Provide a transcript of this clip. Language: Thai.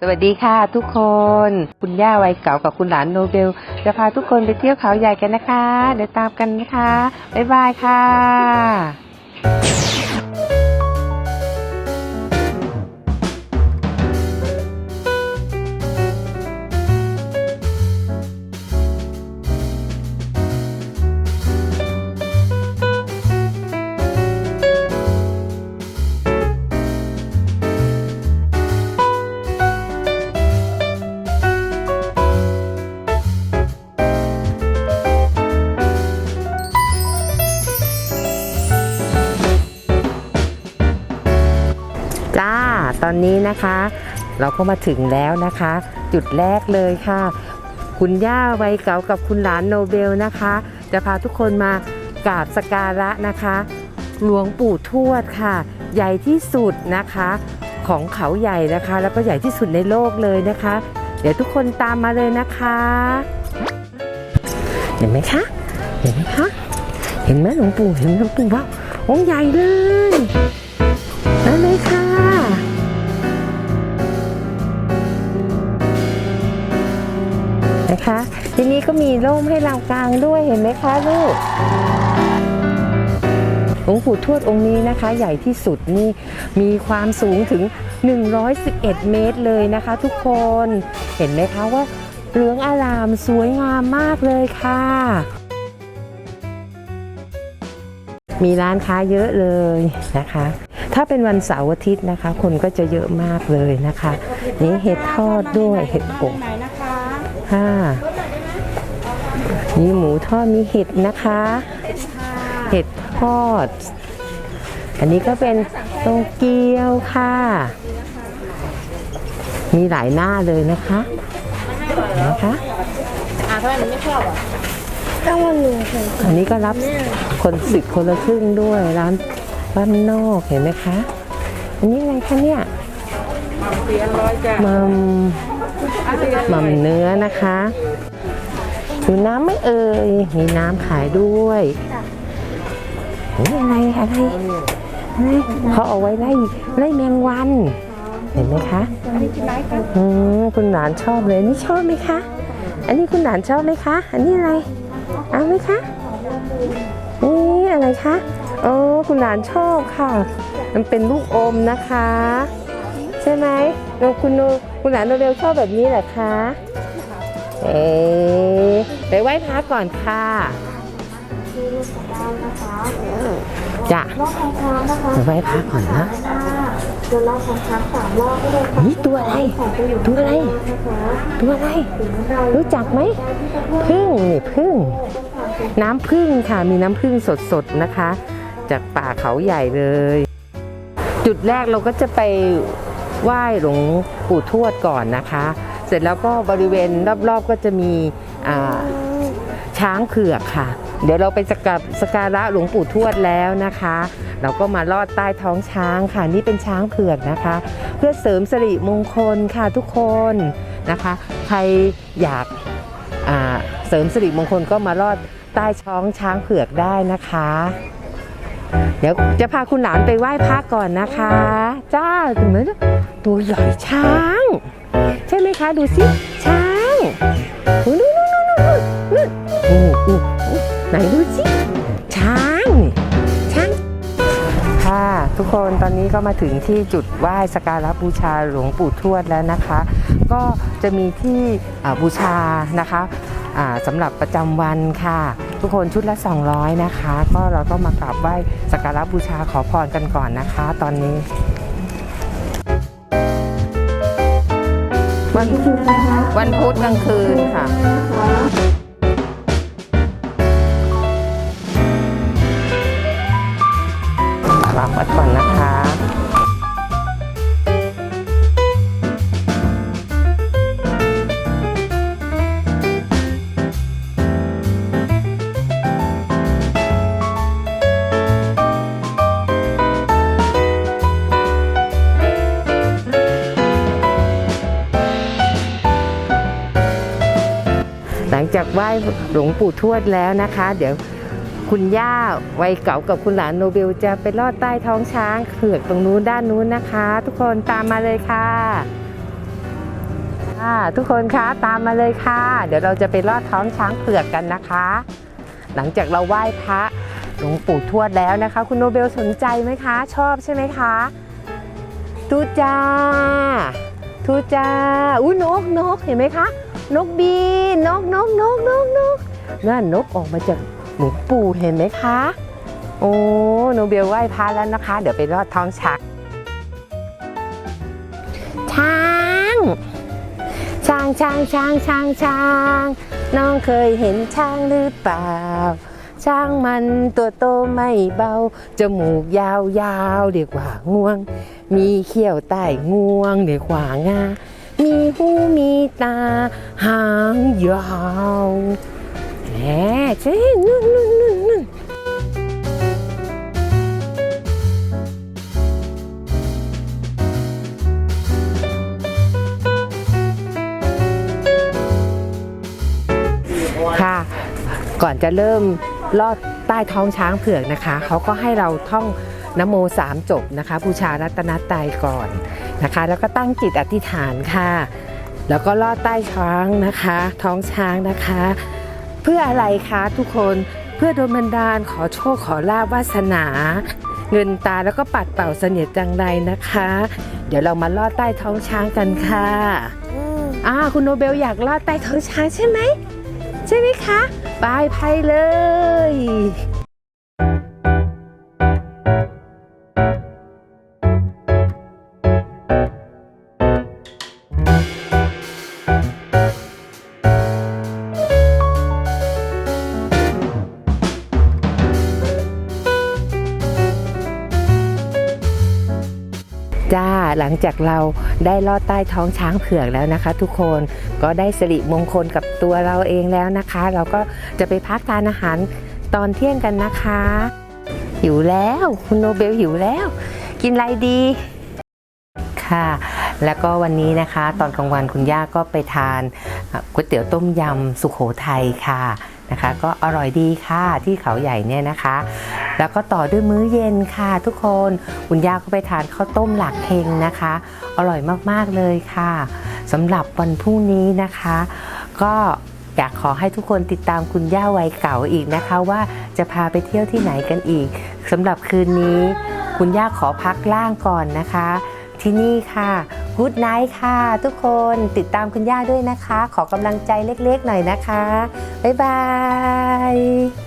สวัสดีค่ะทุกคน คุณย่าวัยเก่ากับคุณหลานโนเบล จะพาทุกคนไปเที่ยวเขาใหญ่กันนะคะ เดี๋ยวตามกันนะคะ บ๊ายบายค่ะ นี้นะคะ เราก็มาถึงแล้วนะคะ จุดแรกเลยค่ะ คุณย่าวัยเก่ากับคุณหลานโนเบลนะคะ จะพาทุกคนมากราบสกการะนะคะ หลวงปู่ทวดค่ะ ใหญ่ที่สุดนะคะของเขาใหญ่นะคะ แล้วก็ใหญ่ที่สุดในโลกเลยนะคะ เดี๋ยวทุกคนตามมาเลยนะคะ เห็นไหมคะ เห็นไหมคะ เห็นไหมหลวงปู่เห็นหลวงปู่ว่าองค์ใหญ่เลย นะคะทีนี้ก็มีร่มให้เรากลางด้วยเห็นไหมคะลูกหลวงปู่ทวดองค์นี้นะคะ ใหญ่ที่สุดนี่มีความสูงถึง 111 เมตรเลยนะคะ ทุกคนเห็นไหมคะว่าเหลืองอารามสวยงามมากเลยค่ะ มีร้านค้าเยอะเลยนะคะ ถ้าเป็นวันเสาร์อาทิตย์นะคะ คนก็จะเยอะมากเลยนะคะ นี่เห็ดทอดด้วยเห็ดอบ หนนะคะค่ะมีหมูทอดมีเห็ดนะคะ เห็ดทอด อันนี้ก็เป็นโตเกียวค่ะ มีหลายหน้าเลยนะคะนะคะอ่าทำไมมันไม่ชอบอะอันนี้ก็รับคนสิทธิ์คนละครึ่งด้วยร้านบ้านนอกเห็นไหมคะ อันนี้อะไรคะเนี่ยเสียร้อยจ้ะมั มมัมเนื้อนะคะดูน้ำไม่เอ่ย มีน้ำขายด้วยนี่อะไรอะไรอเขาเอาไว้ไล่ไล่แมงวัน เห็นไหมคะอืมคุณหลานชอบเลยนี่ชอบไหมคะ อันนี้คุณหลานชอบไหมคะ อันนี้อะไร เอาไหมคะ นี่อะไรคะอ๋อคุณหลานชอบค่ะ มันเป็นลูกอมนะคะ ใช่ไหมโนคุณโน คุณหลานโนเบลชอบแบบนี้เหรอคะ เอ๊ะไปไหว้พระก่อนค่ะจ้ะรอบของช้างนะคะไปไหว้พระก่อนนะเดินรอบของช้างสามรอบก็เลยค่ะนี่ตัวอะไรของไปอยู่ตัวอะไรนะคะตัวอะไรเรารู้จักไหมพึ่งนี่พึ่ง น้ำพึ่งค่ะ มีน้ำพึ่งสดๆนะคะ จากป่าเขาใหญ่เลย จุดแรกเราก็จะไป ไหว้หลวงปู่ทวดก่อนนะคะ เสร็จแล้วก็บริเวณรอบๆก็จะมีช้างเผือกค่ะ เดี๋ยวเราไปสกการสการะหลวงปู่ทวดแล้วนะคะ เราก็มาลอดใต้ท้องช้างค่ะ นี่เป็นช้างเผือกนะคะ เพื่อเสริมสิริมงคลค่ะทุกคนนะคะ ใครอยากาเสริมสิริมงคลก็มาลอดใต้ท้องช้างเผือกได้นะคะ เดี๋ยวจะพาคุณหลานไปไหว้พระก่อนนะคะ จ้าถึงไหมตัวใหญ่ช้าง ใช่ไหมคะดูสิช้างโอ้นู่นนู่นนู่นนู่นโอ้โหไหนดูสิช้างช้างค่ะทุกคนตอนนี้ก็มาถึงที่จุดไหว้สการะบูชาหลวงปู่ทวดแล้วนะคะ ก็จะมีที่บูชานะคะสำหรับประจำวันค่ะ ทุกคนชุดละ 200 นะคะ ก็เราก็มากราบไหว้สักการะบูชาขอพรกันก่อนนะคะ ตอนนี้ วันพุธวันพุธกลางคืนค่ะฝางวัดก่อนนะคะ ไหว้หลวงปู่ทวดแล้วนะคะ เดี๋ยวคุณย่าวัยเก่ากับคุณหลานโนเบลจะไปลอดใต้ท้องช้างเผือกตรงนู้นด้านนู้นนะคะ ทุกคนตามมาเลยค่ะทุกคนคะตามมาเลยค่ะ เดี๋ยวเราจะไปลอดท้องช้างเผือกกันนะคะ หลังจากเราไหว้พระหลวงปู่ทวดแล้วนะคะ คุณโนเบลสนใจไหมคะ ชอบใช่ไหมคะทูจ้าทูจ้าอุ้ยนกนกเห็นไหมคะ นกบีนกนกนกนกนกนั่นนกออกมาจากหลวงปู่เห็นไหมคะ โอ้โนเบลไหว้พระแล้วนะคะ เดี๋ยวไปลอดท้องช้างช้าง ช้างช้างช้างช้างช้างน้องเคยเห็นช้างหรือเปล่า ช้างมันตัวโตไม่เบา จมูกยาวยาวเรียกว่างวง มีเขี้ยวใต้งวงเรียกว่างา หูมีตา หางยาวแหมเจ๊นู่นนู่นนู่นนู่นค่ะ ก่อนจะเริ่มลอดใต้ท้องช้างเผือกนะคะ เขาก็ให้เราท่องนโมสามจบนะคะบูชารัตนตรัยก่อน นะคะ แล้วก็ตั้งจิตอธิษฐานค่ะ แล้วก็ลอดใต้ช้างนะคะ ท้องช้างนะคะ เพื่ออะไรคะทุกคนเพื่อโดนบันดาลขอโชคขอลาบวาสนา เงินตาแล้วก็ปัดเป่าเสนียดจังไรนะคะ เดี๋ยวเรามาลอดใต้ท้องช้างกันค่ะอ่าคุณโนเบลอยากลอดใต้ท้องช้างใช่ไหมใช่ไหมคะ ไปไปเลย จ้าหลังจากเราได้ลอดใต้ท้องช้างเผือกแล้วนะคะ ทุกคนก็ได้สิริมงคลกับตัวเราเองแล้วนะคะ เราก็จะไปพักทานอาหารตอนเที่ยงกันนะคะหิวแล้วคุณโนเบลหิวแล้ว กินอะไรดีค่ะ แล้วก็วันนี้นะคะ ตอนกลางวันคุณย่าก็ไปทานก๋วยเตี๋ยวต้มยำสุขโขทัยค่ะ นะคะ ก็อร่อยดีค่ะที่เขาใหญ่เนี่ยนะคะ แล้วก็ต่อด้วยมื้อเย็นค่ะ ทุกคนคุณย่าก็ไปทานข้าวต้มหลักเฮงนะคะ อร่อยมากๆเลยค่ะสำหรับวันพรุ่งนี้นะคะ ก็อยากขอให้ทุกคนติดตามคุณย่าวัยเก่าอีกนะคะ ว่าจะพาไปเที่ยวที่ไหนกันอีกสำหรับคืนนี้ คุณย่าขอพักล่างก่อนนะคะ ที่นี่ค่ะ Good Night ค่ะ ทุกคนติดตามคุณย่าด้วยนะคะ ขอกำลังใจเล็กๆหน่อยนะคะ บ๊ายบาย